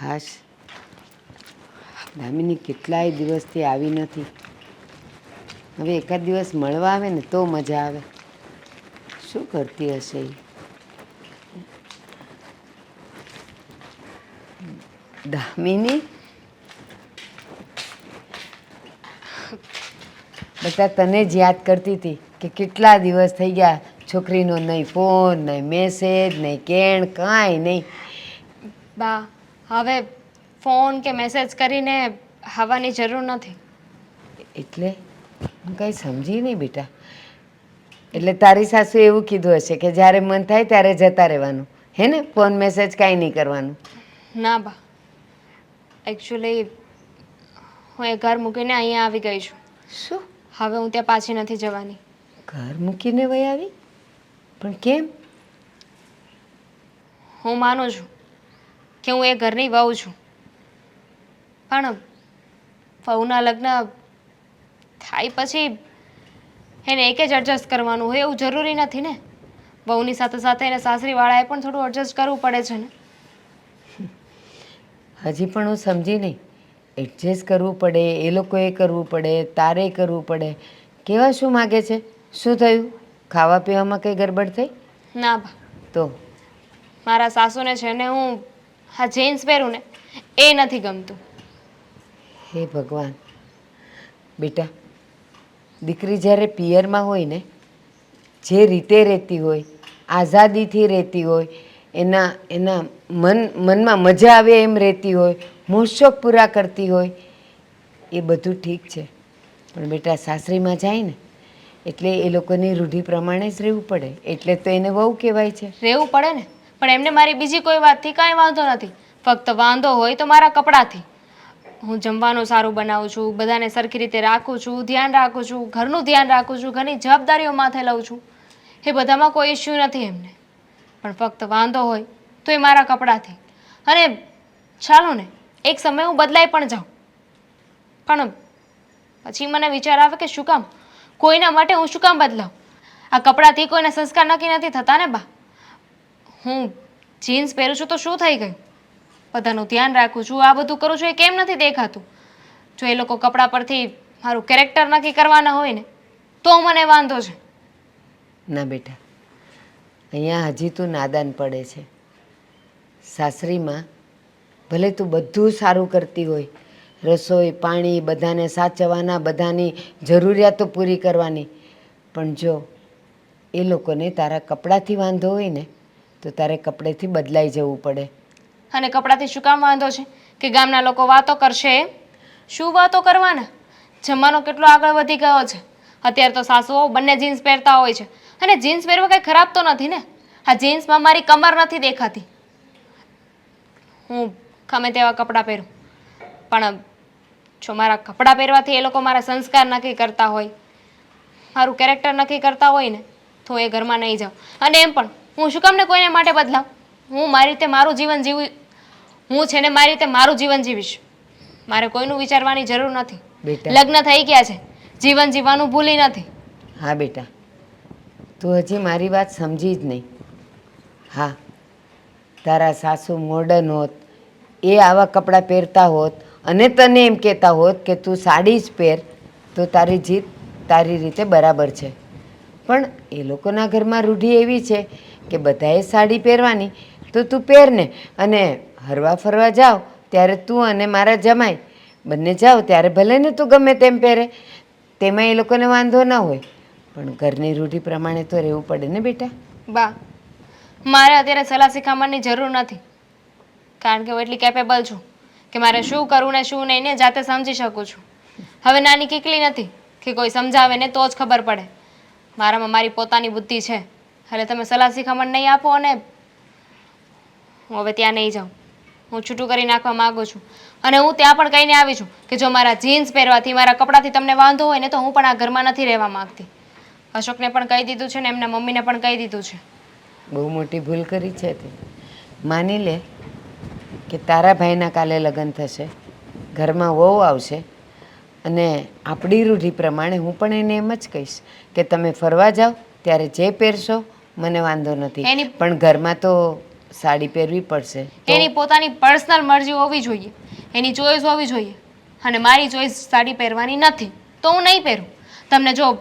હાશ દામિની કેટલાય દિવસથી આવી નથી. હવે એકાદ દિવસ મળવા આવે ને તો મજા આવે. શું કરતી હશે દામિની? બધા તને જ યાદ કરતી હતી કે કેટલા દિવસ થઈ ગયા છોકરીનો નહીં ફોન, નહીં મેસેજ નહીં કેણ, કાંઈ નહીં. બા હવે ફોન કે મેસેજ કરીને આવવાની જરૂર નથી. એટલે હું કંઈ સમજી નહીં બેટા. એટલે તારી સાસુ એવું કીધું હશે કે જ્યારે મન થાય ત્યારે જતા રહેવાનું. હે ને? ફોન મેસેજ કાંઈ નહીં કરવાનું. ના બા. એકચ્યુઅલી હું એ ઘર મૂકીને અહીંયા આવી ગઈ છું. શું? હવે હું ત્યાં પાછી નથી જવાની. ઘર મૂકીને વહી આવી? પણ કેમ? હું માનું છું. કે હું એ ઘરની વહુ છું. પણ વહુના લગ્ન થાય પછી એને એક જ એડજસ્ટ કરવાનું હોય એવું જરૂરી નથી ને? વહુની સાથે સાથે એને સાસરીવાળાએ પણ થોડું એડજસ્ટ કરવું પડે છે ને? હજી પણ હું સમજી નહીં. એડજસ્ટ કરવું પડે એ લોકોએ કરવું પડે તારે કરવું પડે. કેવા શું માગે છે? શું થયું? ખાવા પીવામાં કંઈ ગરબડ થઈ? ના બા. તો? મારા સાસુને છે ને હું આ જીન્સ પહેરું ને એ નથી ગમતું. હે ભગવાન બેટા દીકરી જ્યારે પિયરમાં હોય ને જે રીતે રહેતી હોય આઝાદીથી રહેતી હોય એના એના મન મનમાં મજા આવે એમ રહેતી હોય મોશોક પૂરા કરતી હોય એ બધું ઠીક છે. પણ બેટા સાસરીમાં જાય ને એટલે એ લોકોની રૂઢિ પ્રમાણે જ રહેવું પડે. એટલે તો એને વહુ કહેવાય છે. રહેવું પડે ને? પણ એમને મારી બીજી કોઈ વાતથી કાંઈ વાંધો નથી. ફક્ત વાંધો હોય તો મારા કપડાથી. હું જમવાનું સારું બનાવું છું, બધાને સરખી રીતે રાખું છું, ધ્યાન રાખું છું, ઘરનું ધ્યાન રાખું છું, ઘરની જવાબદારીઓ માથે લઉં છું. એ બધામાં કોઈ ઇશ્યુ નથી એમને. પણ ફક્ત વાંધો હોય તો એ મારા કપડાથી. અને ચાલો ને, એક સમય હું બદલાઈ પણ જાઉં. પણ પછી મને વિચાર આવે કે શું કામ? કોઈના માટે હું શું કામ બદલાવ? આ કપડાથી કોઈને સંસ્કાર નક્કી નથી થતા ને બા? હું જીન્સ પહેરું છું તો શું થઈ ગયું? બધાનું ધ્યાન રાખું છું. આ બધું કરું છું એ કેમ નથી દેખાતું? જો એ લોકો કપડાં પરથી મારું કેરેક્ટર નક્કી કરવાના હોય ને, તો મને વાંધો છે. ના બેટા, અહીંયા હજી તું નાદાન પડે છે. સાસરીમાં ભલે તું બધું સારું કરતી હોય, રસોઈ, પાણી, બધાને સાચવવાના, બધાની જરૂરિયાતો પૂરી કરવાની, પણ જો એ લોકોને તારા કપડાંથી વાંધો હોય ને તો તારે કપડેથી બદલાઈ જવું પડે. અને કપડાથી શું કામ વાંધો છે? કે ગામના લોકો વાતો કરશે? શું વાતો કરવાના? જમાનો કેટલો આગળ વધી ગયો છે? અત્યારે તો સાસુઓ બંને જીન્સ પહેરતા હોય છે. અને જીન્સ પહેરવા કંઈ ખરાબ તો નથી ને? આ જીન્સમાં મારી કમર નથી દેખાતી. હું ગમે તેવા કપડાં પહેરું. પણ જો મારા કપડાં પહેરવાથી એ લોકો મારા સંસ્કાર નક્કી કરતા હોય, મારું કેરેક્ટર નક્કી કરતા હોય ને, તો એ ઘરમાં નહીં જાઉં. અને એમ પણ હું શું કામ ને કોઈને માટે બદલાવ? હું મારી રીતે મારું જીવન જીવું હું છે ને મારી રીતે મારું જીવન જીવીશ. મારે કોઈનું વિચારવાની જરૂર નથી. બેટા. લગ્ન થઈ ગયા છે. જીવન જીવવાનું ભૂલી નથી. હા બેટા. તું હજી મારી વાત સમજી જ નહીં. હા તારા સાસુ મોડર્ન હોત એ આવા કપડાં પહેરતા હોત અને તને એમ કહેતા હોત કે તું સાડી જ પહેર તો તારી જીત તારી રીતે બરાબર છે. પણ એ લોકોના ઘરમાં રૂઢિ એવી છે કે બધાએ સાડી પહેરવાની. તો તું પહેરને અને હરવા ફરવા જાઓ, ત્યારે તું અને મારા જમાઈ બંને જાઓ, ત્યારે ભલે ને તું ગમે તેમ પહેરે. તેમાં એ લોકોને વાંધો ન હોય, પણ ઘરની રૂઢિ પ્રમાણે તો રહેવું પડે ને બેટા. બા, મારે અત્યારે સલાહ શિખામણની જરૂર નથી. કારણ કે હું એટલી કેપેબલ છું કે મારે શું કરવું ને શું નહીં ને જાતે સમજી શકું છું. હવે નાની કીકલી નથી, કે કોઈ સમજાવે ને તો જ ખબર પડે. મારામાં મારી પોતાની બુદ્ધિ છે. એટલે તમે સલાહ શિખામણ નહીં આપો અને હું હવે ત્યાં નહીં જાઉં. હું છૂટું કરી નાખવા માગું છું. અને હું ત્યાં પણ કહીને આવી છું કે જો મારા જીન્સ પહેરવાથી, મારા કપડાથી તમને વાંધો હોય ને તો હું પણ આ ઘરમાં નથી રહેવા માંગતી. અશોકને પણ કહી દીધું છે ને એમના મમ્મીને પણ કહી દીધું છે. બહુ મોટી ભૂલ કરી છે તે. માની લે કે તારા ભાઈના કાલે લગ્ન થશે, ઘરમાં વહુ આવશે અને આપણી રૂઢિ પ્રમાણે હું પણ એને એમ જ કહીશ કે તમે ફરવા જાઓ, ત્યારે જે પહેરશો મને વાંધો નથી. એની- પણ ઘરમાં તો સાડી પહેરવી પડશે. એની પોતાની પર્સનલ મરજી હોવી જોઈએ. એની ચોઈસ હોવી જોઈએ. અને મારી ચોઈસ સાડી પહેરવાની નથી. તો હું નહીં પહેરું. તમને જો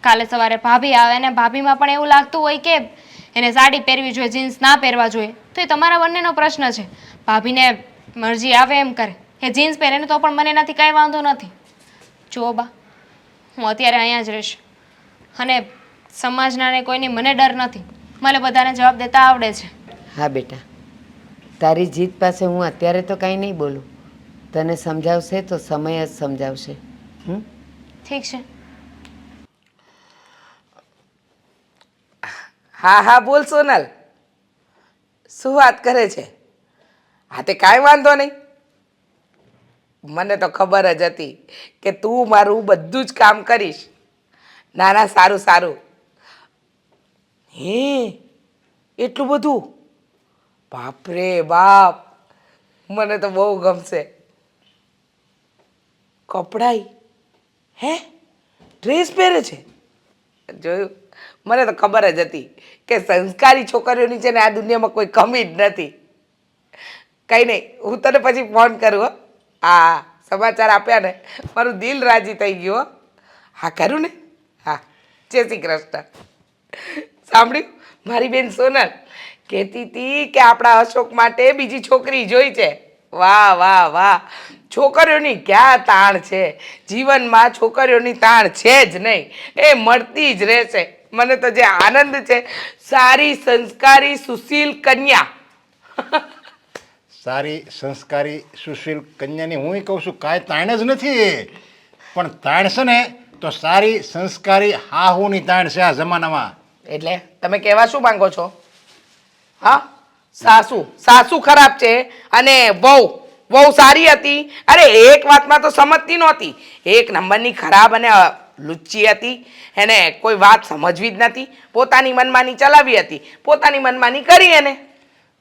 કાલે સવારે ભાભી આવે ને ભાભીમાં પણ એવું લાગતું હોય કે એને સાડી પહેરવી જોઈએ જીન્સ ના પહેરવા જોઈએ તો એ તમારા બંનેનો પ્રશ્ન છે. ભાભીને મરજી આવે એમ કરે. એ જીન્સ પહેરે ને તો પણ મને એનાથી કાંઈ વાંધો નથી. જુઓ બા હું અત્યારે અહીંયા જ રહીશ. અને સમાજના ને કોઈની મને ડર નથી. મને બધાને જવાબ દેતા આવડે છે. હા બેટા તારી જીત પાસે હું અત્યારે તો કાંઈ નહીં બોલું. તને સમજાવશે તો સમય જ સમજાવશે. હમ? ઠીક છે. હા હા બોલ સોનલ. શું વાત કરે છે? હા તે કાંઈ વાંધો નહીં. મને તો ખબર જ હતી કે તું મારું બધું જ કામ કરીશ. ના ના સારું સારું. હે? એટલું બધું? બાપરે બાપ. મને તો બહુ ગમશે. કપડાઈ હે? ડ્રેસ પહેરે છે? જોયું? મને તો ખબર જ હતી કે સંસ્કારી છોકરીઓની છે ને આ દુનિયામાં કોઈ કમી જ નથી. કંઈ નહીં, હું તને પછી ફોન કરું, હો. સમાચાર આપ્યા ને, મારું દિલ રાજી થઈ ગયું હા, કરું ને? હા. જય શ્રી કૃષ્ણ. સાંભળ્યું? મારી બેન સોનલ કહેતી હતી કે આપણા અશોક માટે બીજી છોકરી જોઈ છે. વાહ વાહ વાહ. છોકરીઓની ક્યાં તાણ છે? જીવનમાં છોકરીઓની તાણ છે જ નહીં. એ મળતી જ રહેશે. મને તો જે આનંદ છે. સારી સંસ્કારી સુશીલ કન્યા. સારી સંસ્કારી સુશીલ કન્યાની હું કહું છું, કાંઈ તાણ જ નથી. પણ તાણ છે ને, તો સારી સંસ્કારી હાહુની તાણ છે આ જમાનામાં. એટલે તમે કહેવા શું માંગો છો? હા? સાસુ. સાસુ ખરાબ છે અને વહુ. વહુ સારી હતી. અરે એક વાતમાં તો સમજતી નહોતી. એક નંબરની ખરાબ અને લુચ્ચી હતી. એને કોઈ વાત સમજવી જ નથી પોતાની મનમાની ચલાવી હતી. પોતાની મનમાની કરી એને.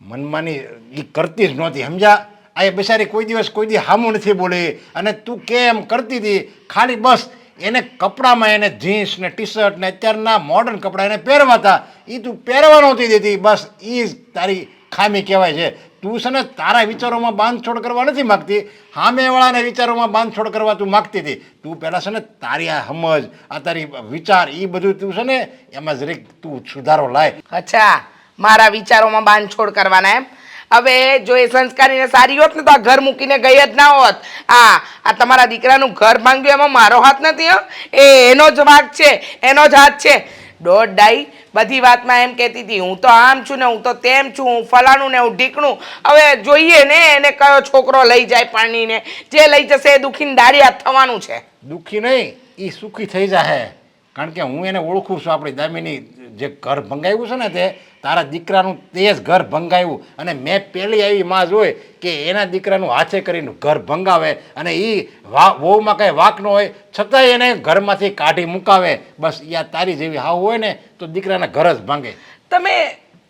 મનમાની એ કરતી જ નહોતી. સમજ્યા? આ બિચારી કોઈ દિવસ કોઈ દી હામું નથી બોલે. અને તું કેમ કરતી હતી? ખાલી બસ એને કપડામાં એને જીન્સ ને ટી શર્ટ ને અત્યારના મોડર્ન કપડાં એને પહેરવાતા. એ તું પહેરવા નહોતી દેતી. બસ એ જ તારી ખામી કહેવાય છે. તું છે ને તારા વિચારોમાં બાંધછોડ કરવા નથી માગતી. સામેવાળાના વિચારોમાં બાંધછોડ કરવા તું માગતી હતી. તું પહેલાં છે ને તારી આ સમજ, આ તારી વિચાર એ બધું તું છે ને એમાં જરીક તું સુધારો લાય. અચ્છા, મારા વિચારોમાં બાંધછોડ કરવાના એમ? હવે જો એ સંસ્કારીને સારી હોત ને તો આ ઘર મૂકીને ગઈ જ ના હોત. આ આ તમારા દીકરાનું ઘર ભાંગ્યું એમાં મારો હાથ નથી એ, એનો જ ભાગ છે, એનો જ હાથ છે. દોઢ ડાઈ બધી વાતમાં એમ કહેતી હતી, હું તો આમ છું ને હું તો તેમ છું, હું ફલાણું ને હું ઢીકણું. હવે જોઈએ ને, એને કયો છોકરો લઈ જાય પાણીને. જે લઈ જશે એ દુખીને દાડિયા થવાનું છે. દુઃખી નહીં એ સુખી થઈ જાહે. કારણ કે હું એને ઓળખું છું આપણી દામિની જે ઘર ભંગાવ્યું છે ને તે તારા દીકરાનું તે જ ઘર ભંગાવ્યું. અને મેં પહેલી આવી માં જોઈ કે એના દીકરાનું હાથે કરીને ઘર ભંગાવે અને એ વા વહુમાં કાંઈ વાક ન હોય છતાંય એને ઘરમાંથી કાઢી મુકાવે. બસ યા તારી જેવી હાવ હોય ને તો દીકરાના ઘર જ ભાંગે. તમે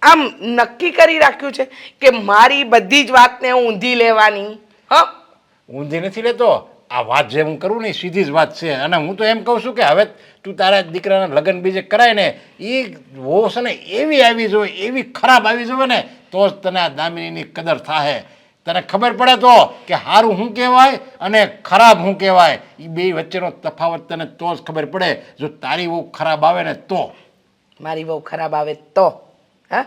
આમ નક્કી કરી રાખ્યું છે કે મારી બધી જ વાતને ઊંધી લેવાની? હ? ઊંધી નથી લેતો. આ વાત જે હું કરું ને એ સીધી જ વાત છે. અને હું તો એમ કહું છું કે હવે તું તારા દીકરાના લગ્ન બીજે કરાય ને એ વો છે ને એવી આવી જોઈએ એવી ખરાબ આવી જોઈએ ને તો જ તને આ દામિનીની કદર થાય તને ખબર પડે તો કે સારું શું કહેવાય અને ખરાબ શું કહેવાય. એ બે વચ્ચેનો તફાવત તને તો જ ખબર પડે. જો તારી બહુ ખરાબ આવે ને તો. મારી બહુ ખરાબ આવે તો. હા?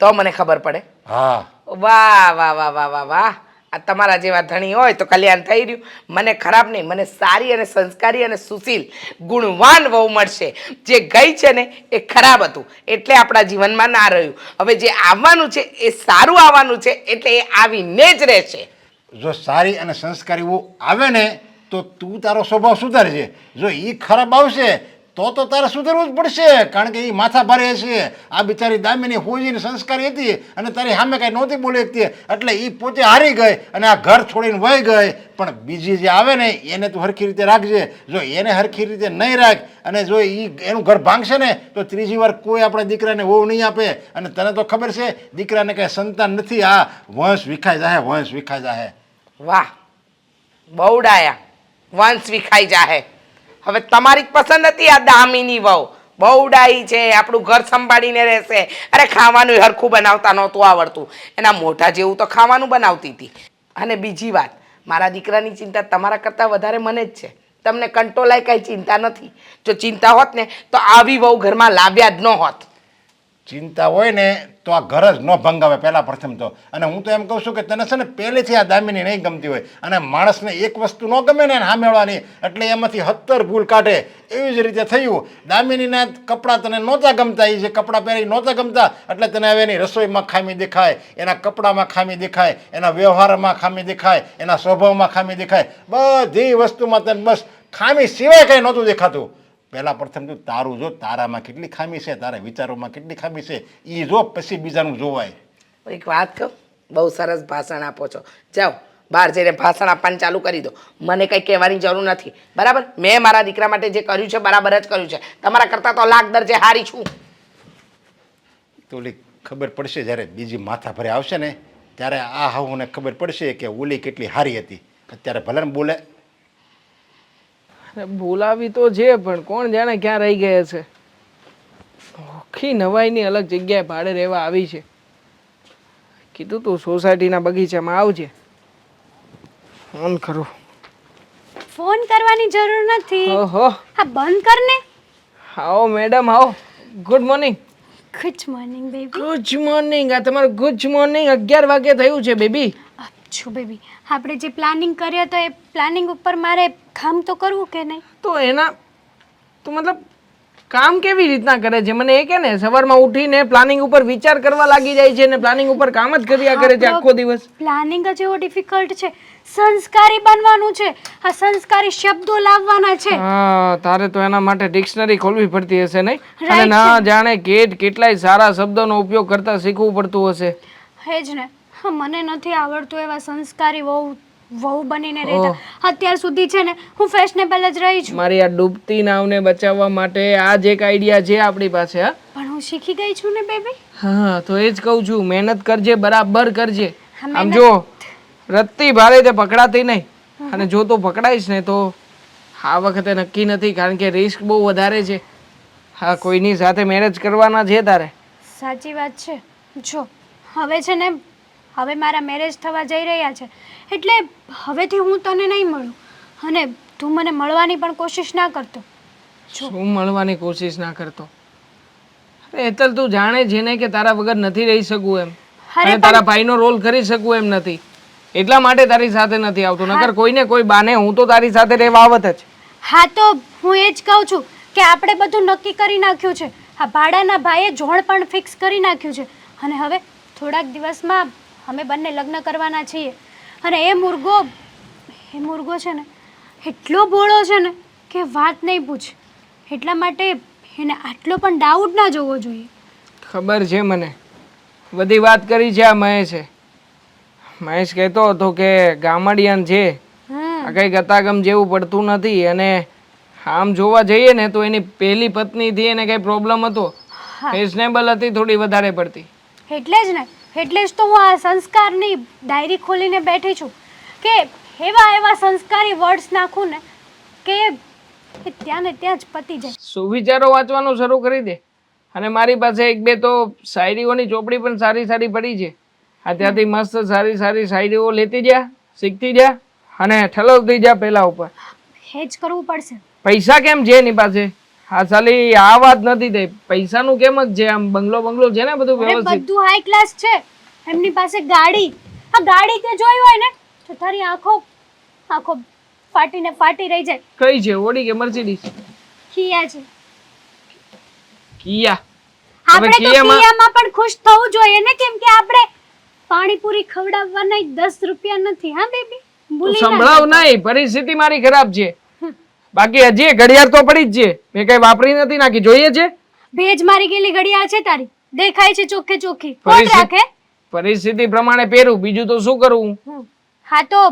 તો મને ખબર પડે. હા. વાહ વાહ વાહ વાહ વાહ વાહ. આ તમારા જેવા ધણી હોય તો કલ્યાણ થઈ રહ્યું. મને ખરાબ નહીં, મને સારી અને સંસ્કારી અને સુશીલ, ગુણવાન વહુ મળશે. જે ગઈ છે ને, એ ખરાબ હતું. એટલે આપણા જીવનમાં ના રહ્યું. હવે જે આવવાનું છે, એ સારું આવવાનું છે, એટલે એ આવીને જ રહેશે. જો સારી અને સંસ્કારી આવે ને, તો તું તારો સ્વભાવ સુધારજે. જો એ ખરાબ આવશે તો તો તારે સુધરવું જ પડશે, કારણ કે એ માથા ભારે છે. આ બિચારી દામિની હોજીની સંસ્કારી હતી અને તારી સામે કાંઈ નહોતી બોલી શકતી એટલે એ પોતે હારી ગઈ અને આ ઘર છોડીને વહી ગઈ. પણ બીજી જે આવે ને, એને તું હરખી રીતે રાખજે. જો એને હરખી રીતે નહીં રાખ અને જો એ એનું ઘર ભાંગશે ને, તો ત્રીજી વાર કોઈ આપણા દીકરાને વહુ નહીં આપે. અને તને તો ખબર છે, દીકરાને કાંઈ સંતાન નથી. આ વંશ વિખાઈ જાહે, વંશ વિખાઈ જાહે. વાહ. બહુ ડાયા વંશ વિખાઈ જાહે. હવે તમારી પસંદ હતી આ દામીની વહુ. બહુ ડાઈ છે, આપણું ઘર સંભાળીને રહેશે. અરે ખાવાનું હરખું બનાવતા નહોતું આવડતું. એના મોઢા જેવું તો ખાવાનું બનાવતી હતી. અને બીજી વાત, મારા દીકરાની ચિંતા તમારા કરતાં વધારે મને જ છે. તમને કંટ્રોલાય કાંઈ ચિંતા નથી. જો ચિંતા હોત ને, તો આવી બહુ ઘરમાં લાવ્યા જ ન હોત. ચિંતા હોય ને તો આ ઘર જ ન ભંગાવે પહેલાં પ્રથમ તો. અને હું તો એમ કહું છું કે તને છે ને પહેલેથી આ દામિની નહીં ગમતી હોય. અને માણસને એક વસ્તુ ન ગમે ને સામેળવાની એટલે એમાંથી હત્તર ભૂલ કાઢે. એવી જ રીતે થયું. દામિનીના કપડાં તને નહોતા ગમતા એ જે કપડાં પહેરી નહોતા ગમતા, એટલે તને હવે એની રસોઈમાં ખામી દેખાય, એના કપડામાં ખામી દેખાય, એના વ્યવહારમાં ખામી દેખાય, એના સ્વભાવમાં ખામી દેખાય. બધી વસ્તુમાં તને બસ ખામી સિવાય કંઈ નહોતું દેખાતું. પહેલાં પ્રથમ તું તારું જો તારામાં કેટલી ખામી છે તારા વિચારોમાં કેટલી ખામી છે એ જો પછી બીજાનું જોવાય. એક વાત કહું? બહુ સરસ ભાષણ આપો છો. જાઓ બહાર જઈને ભાષણ આપવાનું ચાલુ કરી દો. મને કંઈ કહેવાની જરૂર નથી. બરાબર? મેં મારા દીકરા માટે જે કર્યું છે બરાબર જ કર્યું છે. તમારા કરતાં તો લાખ દરજે હારી છું. તોલી ખબર પડશે જ્યારે બીજી માથા ભરે આવશે ને ત્યારે આ હાહુને ખબર પડશે કે ઓલી કેટલી હારી હતી. અત્યારે ભલે ને બોલે. બોલાવી તો છે પણ કોણ જાણે ક્યાં રહી ગયા છે? ઓખી નવાઈની અલગ જગ્યાએ ભાડે રહેવા આવી છે. કીધું તું સોસાયટીના બગીચામાં આવજે. ફોન કરું. ફોન કરવાની જરૂર નથી. ઓહો. હા બંધ કર ને આવો મેડમ આવો. Good morning good morning baby good morning આ તમારું ગુડ મોર્નિંગ અગિયાર વાગે થયું છે બેબી છો બેબી આપણે જે પ્લાનિંગ કર્યો તો એ પ્લાનિંગ ઉપર મારે કામ તો કરવું કે નહીં? તો એના તો મતલબ કામ કેવી રીતના કરે છે? મને એ કે ને સવારમાં ઉઠીને પ્લાનિંગ ઉપર વિચાર કરવા લાગી જાય છે ને પ્લાનિંગ ઉપર કામ જ કર્યા કરે છે આખો દિવસ. પ્લાનિંગ જ એવો ડિફિકલ્ટ છે. સંસ્કારી બનવાનું છે. આ સંસ્કારી શબ્દો લાવવાના છે. હા તારે તો એના માટે ડિક્શનરી ખોલવી પડતી હશે નહીં? અને ના જાણે કેટ કેટલાય સારા શબ્દોનો ઉપયોગ કરતા શીખવું પડતું હશે. હે જ ને મને નથી આવડતું એવા સંસ્કારી વહુ વહુ બનીને રહેતા. અત્યાર સુધી છે ને હું ફેશનેબલ જ રહી છું. મારી આ ડૂબતી નાવને બચાવવા માટે આ જ એક આઈડિયા છે આપણી પાસે હા. પણ હું શીખી ગઈ છું ને બેબી? હા તો એ જ કહું છું મહેનત કરજે બરાબર કરજે. આમ જો રત્તી ભારે તે પકડાતી નહીં. અને જો તું પકડાઈશ ને તો આ વખતે નક્કી નથી કારણ કે રિસ્ક બહુ વધારે છે. હા કોઈની સાથે મેરેજ કરવાના છે તારે? સાચી વાત છે. જો હવે છે ને હવે મારા મેરેજ થવા જઈ રહ્યા છે. એટલે હવેથી હું તને નહીં મળું. અને તું મને મળવાની પણ કોશિશ ના કરતો. શું મળવાની કોશિશ ના કરતો? અરે એતલ તું જાણે છે ને કે તારા વગર નથી રહી શકું એમ. અને તારા ભાઈનો રોલ કરી શકું એમ નથી. એટલા માટે તારી સાથે નથી આવતો. નકર કોઈને કોઈ બાને હું તો તારી સાથે રહેવા આવત જ. હા તો હું એ જ કહું છું કે આપણે બધું નક્કી કરી નાખ્યું છે. આ ભાડાના ભાઈએ જોણ પણ ફિક્સ કરી નાખ્યું છે. અને હવે થોડાક દિવસમાં અમે બંને લગ્ન કરવાના છીએ. અને એ મુર્ગો એ મુર્ગો છે ને એટલો ભોળો છે ને કે વાત નહીં પૂછ. એટલા માટે એને આટલો પણ ડાઉટ ના જોવો જોઈએ. ખબર છે મને. બધી વાત કરી છે આ મહેશે. મહેશ કહેતો હતો કે ગામડિયાન છે. આ કંઈ ગતાગમ જેવું પડતું નથી અને આમ જોવા જઈએ ને તો એની પહેલી પત્નીથી એને કંઈ પ્રોબ્લેમ હતો. ફેશનેબલ હતી થોડી વધારે પડતી. એટલે જ ને. એટલે જ તો હું આ સંસ્કારની ડાયરી ખોલીને બેઠી છું કે એવા એવા સંસ્કારી વર્ડ્સ નાખું ને કે એ ત્યાં ને ત્યાં જ પતી જાય. સુવિચારો વાંચવાનું શરૂ કરી દે. અને મારી પાસે એક બે તો શાયરીઓની ચોપડી પણ સારી સારી પડી છે. આ ત્યાંથી મસ્ત સારી સારી શાયરીઓ લેતી જા શીખતી જા અને ઠલવતી જા પહેલા ઉપર. એ જ કરવું પડશે. પૈસા કેમ છે એની પાસે? હા સાલી આ વાત નથી થઈ. પૈસાનું કેમ જ છે? આમ બંગલો બંગલો છે ને બધું વ્યવસ્થિત. બધું હાઈ ક્લાસ છે. એમની પાસે ગાડી. આ ગાડી તે જોઈ હોય ને તો તારી આંખો આંખો ફાટીને ફાટી રહી જાય. કઈ છે? ઓડી કે મર્સિડીઝ કિયા છે. કિયા. આપણે તો કિયામાં- પણ ખુશ થવું જોઈએ ને કેમ કે આપણે પાણીપુરી ખવડાવવાના દસ રૂપિયા નથી હા બેબી? સંભળાવ નહીં પરિસ્થિતિ મારી ખરાબ છે. બાકી હજી ઘડિયાળ તો પડી જ છે. મેં કઈ વાપરી નથી નાખી. જોઈએ છે? ભેજ મારી ગયેલી ઘડિયાળ છે તારી. દેખાય છે ચોખ્ખે ચોખ્ખી. કોણ રાખે? પરિસ્થિતિ પ્રમાણે પહેરું. બીજું તો શું કરું? હા તો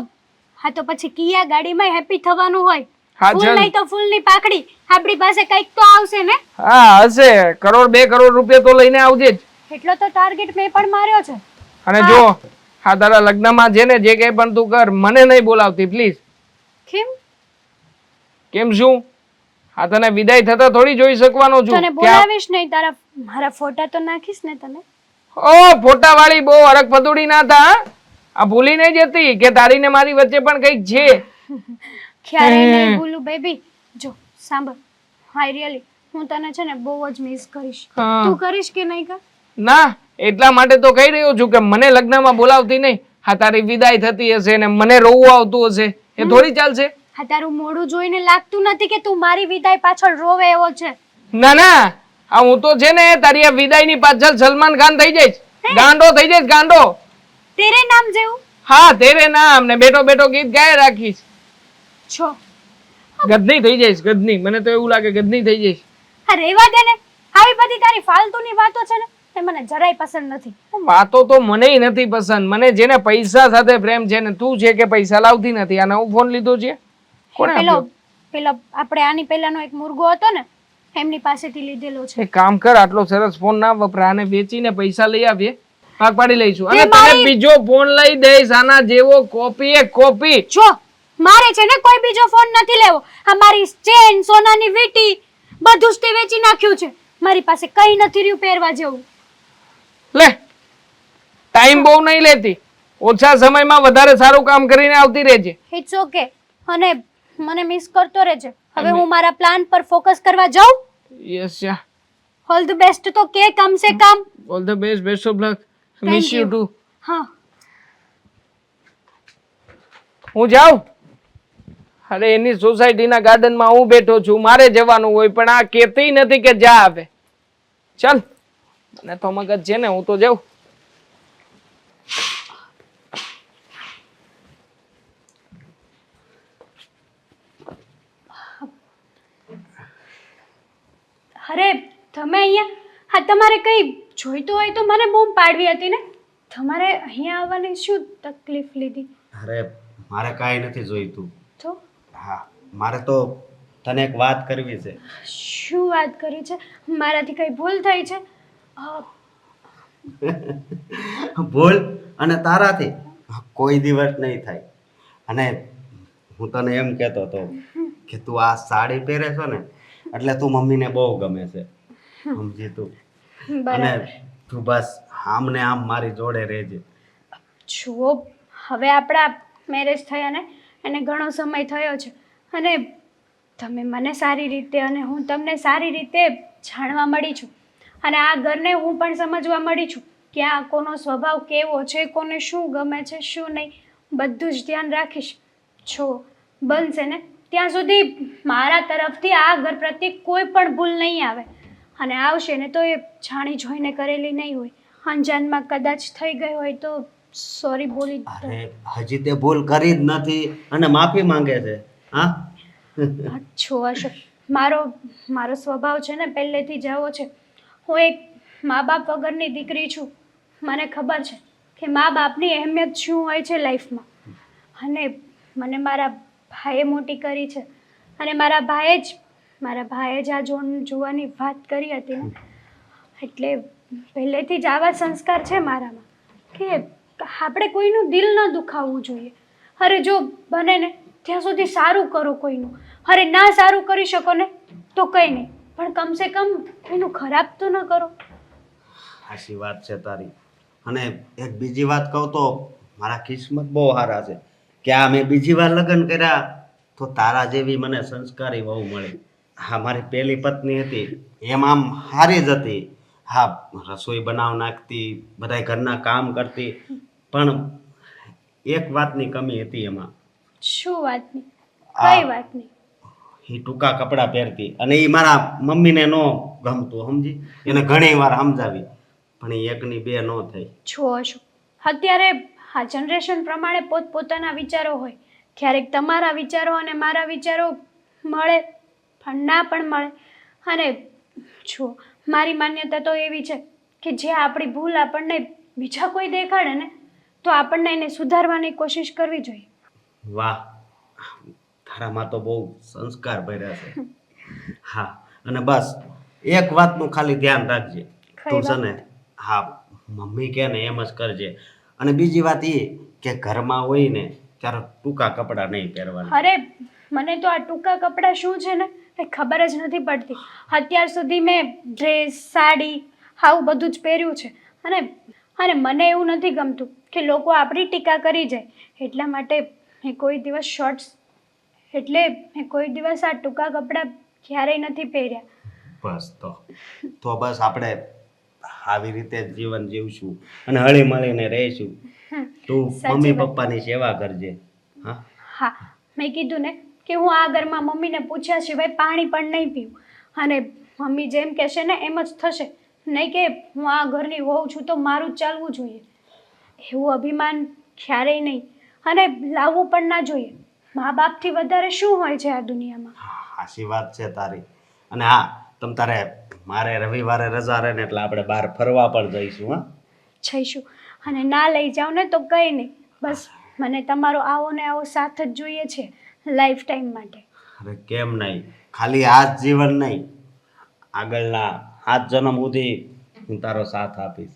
હા તો પછી કિયા ગાડીમાં હેપી થવાનું હોય. ફૂલ નહીં તો ફૂલની પાકડી આપણી પાસે કંઈક તો આવશે ને? હા હશે. કરોડ બે કરોડ રૂપિયા તો લઈને આવજે જ. એટલો તો ટાર્ગેટ મેં પણ માર્યો છે. અને જો હા તારા લગ્નમાં છે ને જે કઈ પણ તું કર મને નહીં બોલાવતી પ્લીઝ કેમ? કેમ છું? આ તને વિદાય થતા થોડી જોઈ શકવાનો છું. તને બોલાવીશ નહીં તારા મારા ફોટા તો નાખીશ ને તને? ઓ ફોટા વાળી બહુ અરક પદુડી ના થા આ ભૂલી નહીં જતી કે તારી ને મારી વચ્ચે પણ કંઈક છે? ક્યારેય નહીં ભૂલું બેબી જો સાંભળ. હાઈ રિયલી હું તને છે ને બહુ જ મિસ કરીશ. તું કરીશ કે નહીં કર? ના એટલા માટે તો કહી રહ્યો છું કે મને લગ્નમાં બોલાવતી નહીં. હા તારી વિદાય થતી હશે ને મને રોવું આવતું હશે. એ થોડી ચાલશે. હા તારું મોઢું જોઈને લાગતું નથી કે તું મારી વિદાય પાછળ રોવે એવો છે. ના ના આ હું તો છે ને તારી આ વિદાયની પાછળ સલમાન ખાન થઈ જઈશ. ગાંડો થઈ જઈશ ગાંડો. તેરે નામ જેવું? હા તેરે નામ ને બેઠો બેઠો ગીત ગાય રાખીશ. છો. ગદની થઈ જઈશ ગદની. મને તો એવું લાગે ગદની થઈ જઈશ. હા રેવા દે ને. આવી બધી તારી ફાલતુની વાતો છે ને એ મને જરાય પસંદ નથી. વાતો તો મને નથી પસંદ. મને જેને પૈસા સાથે પ્રેમ છે ને તું છે કે પૈસા લાવતી નથી. આને હું ફોન લીધો છે? કોણે પેલો આપ્યો? પેલો આપણે આની પહેલાનો એક મુર્ગો હતો ને એમની પાસેથી લીધેલો છે. એક કામ કર આટલો સરસ ફોન ના વપરા આને વેચીને પૈસા લઈ આવીએ ભાગ પાડી લઈશું અને તે તને મારી- બીજો ફોન લઈ દઈશ આના જેવો કોપી એ કોપી જો મારે છે ને કોઈ બીજો ફોન નથી લેવો. આ મારી ચેન સોનાની વીટી બધું જ તે વેચી નાખ્યું છે. મારી પાસે કઈ નથી રહ્યું પહેરવા જેવું. લે ટાઈમ બહુ નહીં લેતી. ઓછા સમયમાં વધારે સારું કામ કરીને આવતી રહેજે. ઇટ્સ ઓકે અને મને મિસ કરતો રહેજે. હવે હું મારા પ્લાન પર ફોકસ કરવા જાઉં? Yes ya all the best તો કે કમ સે કમ. All the best best of luck miss you too હા. હું જાઉં? અરે એની સોસાયટીના ગાર્ડનમાં હું બેઠો છું. મારે જવાનું હોય પણ આ કહેતી નથી કે જા આવે. ચાલ. મને તો મગજ છે ને હું તો જાઉં અરે તમે અહીંયા? હા તમારે કંઈ જોઈતું હોય તો મને બૂમ પાડવી હતી ને? તમારે અહીંયા આવવાની શું તકલીફ લીધી? અરે મારે કાંઈ નથી જોઈતું. તો? હા મારે તો તને એક વાત કરવી છે. શું વાત કરી છે? મારાથી કઈ ભૂલ થઈ છે? ભૂલ અને તારાથી કોઈ દિવસ નહીં થાય. અને હું તને એમ કહેતો હતો કે તું આ સાડી પહેરે છો ને એટલે તું મમ્મીને બહુ ગમે છે. સમજી તું. અને બરાબર તું બસ આમ ને આમ મારી જોડે રહેજે. જુઓ હવે આપણા મેરેજ થયા ને એને ઘણો સમય થયો છે. અને તમે મને સારી રીતે અને હું તમને સારી રીતે જાણવા મળી છું. અને આ ઘરને હું પણ સમજવા મળી છું કે આ કોનો સ્વભાવ કેવો છે કોને શું ગમે છે શું નહીં. બધું જ ધ્યાન રાખીશ. છો બનશે ને ત્યાં સુધી મારા તરફથી આ ઘર પ્રત્યે કોઈ પણ ભૂલ નહીં આવે. અને આવશે ને તો એ જાણી જોઈને કરેલી નહીં હોય. અંજાનમાં કદાચ થઈ ગઈ હોય તો સોરી બોલી અરે હજી તે ભૂલ કરી જ નથી અને માફી માંગે છે. હા? છો અશોક મારો મારો સ્વભાવ છે ને પહેલેથી જ આવો છે. હું એક મા બાપ વગરની દીકરી છું. મને ખબર છે કે મા બાપની અહેમિયત શું હોય છે લાઈફમાં. અને મને મારા ભાઈએ મોટી કરી છે. અને મારા ભાઈએ જ મારા ભાઈએ જ આ જોવાની વાત કરી હતી ને. એટલે પહેલેથી જ આવા સંસ્કાર છે મારામાં કે આપણે કોઈનું દિલ ન દુખાવવું જોઈએ. અરે જો બને ને, ત્યાં સુધી સારું કરો કોઈનું. અરે ના સારું કરી શકો ને, તો કંઈ નહીં. પણ કમસે કમ કોઈનું ખરાબ તો ન કરો. સાચી વાત છે તારી. અને એક બીજી વાત કહું તો, મારા કિસ્મત બહુ સારા છે. કે આ મેં બીજી વાર લગ્ન કર્યા, તો તારા જેવી મને સંસ્કારી વહુ મળી. હા મારી પહેલી પત્ની હતી. એમ આમ હારી જ હતી. હા રસોઈ બનાવ નાખતી બધાય ઘરના કામ કરતી. પણ એક વાતની કમી હતી એમાં. શું વાતની? કઈ વાતની? એ ટૂંકા કપડાં પહેરતી. અને એ મારા મમ્મીને ન ગમતું સમજી? એને ઘણી વાર સમજાવી. પણ એકની બે ન થઈ. છો છો અત્યારે હા જનરેશન પ્રમાણે પોતપોતાના વિચારો હોય. ક્યારેક તમારા વિચારો અને મારા વિચારો મળે ના પણ મળે. અને જો મારી માન્યતા તો એવી છે કે જે આપણી ભૂલ આપણને બીજા કોઈ દેખાડે ને તો આપણને એને સુધારવાની કોશિશ કરવી જોઈએ. વાહ તારામાં તો બહુ સંસ્કાર ભર્યા છે. હા અને બસ એક વાતનું ખાલી ધ્યાન રાખજે. તું છે ને હા મમ્મી કે ને એમ જ કરજે. અને બીજી વાત એ કે ઘરમાં હોય ને ત્યારે ટૂંકા કપડાં નહીં પહેરવાના. અરે મને તો આ ટૂંકા કપડાં શું છે ને? કંઈ ખબર જ નથી પડતી. અત્યાર સુધી મેં ડ્રેસ સાડી આવું બધું જ પહેર્યું છે. અને અને મને એવું નથી ગમતું કે લોકો આપણી ટીકા કરી જાય. એટલા માટે મેં કોઈ દિવસ શોર્ટ્સ એટલે મેં કોઈ દિવસ આ ટૂંકા કપડાં ક્યારેય નથી પહેર્યા. બસ તો તો બસ આપણે આવી રીતે જીવન જીવશું અને હળી મળીને રહીશું તું મમ્મી પપ્પાની સેવા કરજે. હા? હા મેં કીધું ને કે હું આ ઘરમાં મમ્મીને પૂછ્યા સિવાય પાણી પણ નહીં પીવું. અને મમ્મી જેમ કહેશે ને એમ જ થશે. નહીં કે હું આ ઘરની હોઉં છું તો મારું જ ચાલવું જોઈએ. એવું અભિમાન ક્યારેય નહીં. અને લાવવું પણ ના જોઈએ. મા બાપથી વધારે શું હોય છે આ દુનિયામાં? હાસી વાત છે તારી. અને હા તમ તારે મારે રવિવારે રજા રહે ને એટલે આપણે બહાર ફરવા પણ જઈશું હા? જઈશું. અને ના લઈ જાઓ ને તો કંઈ નહીં. બસ મને તમારો આવો ને આવો સાથ જ જોઈએ છે. લાઈફ ટાઈમ માટે. અરે કેમ નહીં? ખાલી આ જ જીવન નહીં. આગળના આજ જન્મ સુધી હું તારો સાથ આપીશ.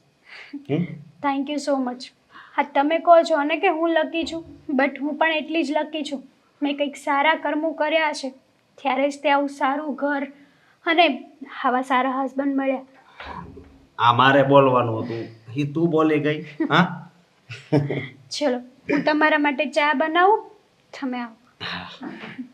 થેન્ક યુ સો મચ હા તમે કહો છો ને કે હું લકી છું બટ હું પણ એટલી જ લકી છું. મેં કંઈક સારા કર્મો કર્યા છે. ત્યારે જ તે આવું સારું ઘર અને આવા સારા હસબન્ડ મળ્યા. આ મારે બોલવાનું હતું. એ તું બોલી ગઈ હા? ચલો હું તમારા માટે ચા બનાવું તમે આવો. Ah. ah.